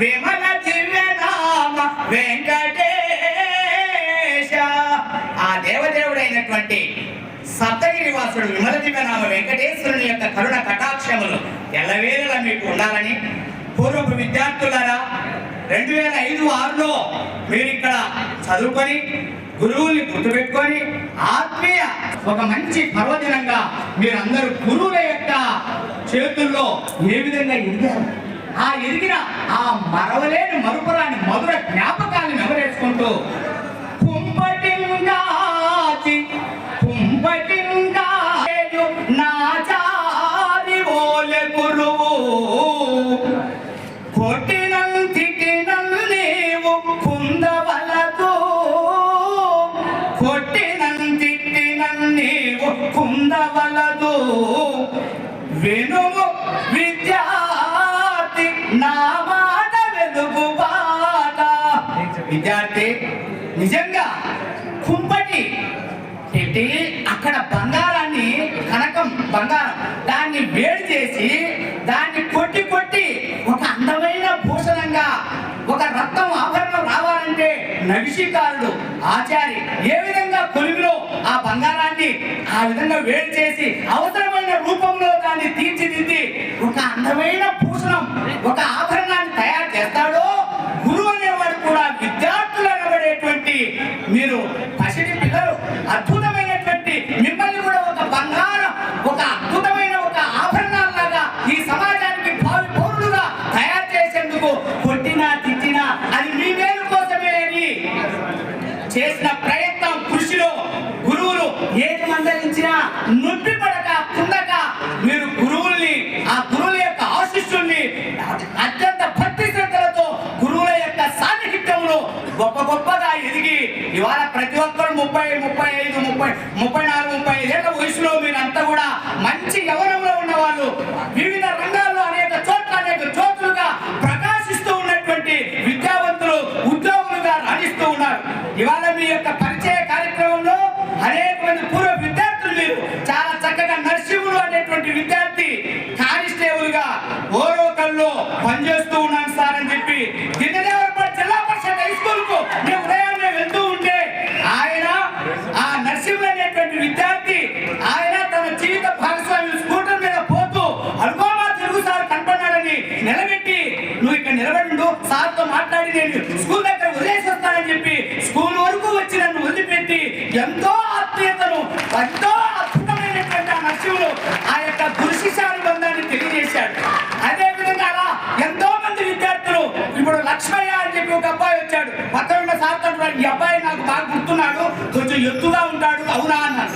విమల దివ్య వెంకటేశ. ఆ దేవదేవుడైనటువంటి సప్తగిరి వాసుడు విమల దివ్యనామ వెంకటేశ్వరుని యొక్క కరుణ కటాక్షములు ఎల్లవేళలా మీకు ఉండాలని పూర్వపు విద్యార్థులారా రెండు వేల ఐదు ఆరులో మీరు ఇక్కడ చదువుకొని గురువుని గుర్తుపెట్టుకొని ఆ ఒక మంచి పర్వదినంగా మీరందరూ గురువుల యొక్క చేతుల్లో ఏ విధంగా ఎదిగారు? ఆ ఎదిగిన ఆ మరవలేని మరుపురాని మధుర జ్ఞాపకాలను నెమరేసుకుంటూ కుంపటింగాచి కుంపటింగాయు నా ఓలె గురువు కొట్టినంతిటినల్ నీవు ఉండవలదు. కుందవలదు విద్యార్థి నా మాట వెలుగు బాట. విద్యార్థి నిజంగా కుంపటి పెట్టి అక్కడ బంగారాన్ని కనకం బంగారం దాన్ని వేడి చేసి దాన్ని కొట్టి కొట్టి ఒక అందమైన భూషణంగా ఒక రత్నం ఆభరణం రావాలంటే నవిషికారుడు ఆచారి ఏ విధంగా కొలిమిలో ఆ బంగారాన్ని ఆ విధంగా వేడి చేసి అవసరమైన రూపంలో దాన్ని తీర్చిదిద్ది ఒక అందమైన గొప్ప గొప్పగా ఎదిగి ఇవాళ ప్రతి ఒక్కరు ముప్పై ముప్పై ఐదు ముప్పై ముప్పై నాలుగు ముప్పై ఐదేళ్ళ వయసులో మీరంతా కూడా మంచి యవనంలో ఉన్న వాళ్ళతో మాట్లాడి నేను స్కూల్ దగ్గర వదిలేసేస్తానని చెప్పి స్కూల్ వరకు వచ్చి నన్ను వదిలిపెట్టి ఎంతో ఆత్మీయతను ఎంతో అద్భుతమైనటువంటి ఆ నరసింహులు ఆ యొక్క బంధాన్ని తెలియజేశాడు. అదే విధంగా అలా ఎంతో మంది విద్యార్థులు ఇప్పుడు లక్ష్మయ్య అని చెప్పి ఒక అబ్బాయి వచ్చాడు. పక్కన ఉన్న సార్ ఈ అబ్బాయి నాకు బాగా గుర్తున్నాడు కొంచెం ఎత్తుగా ఉంటాడు అవునా? అన్నాడు.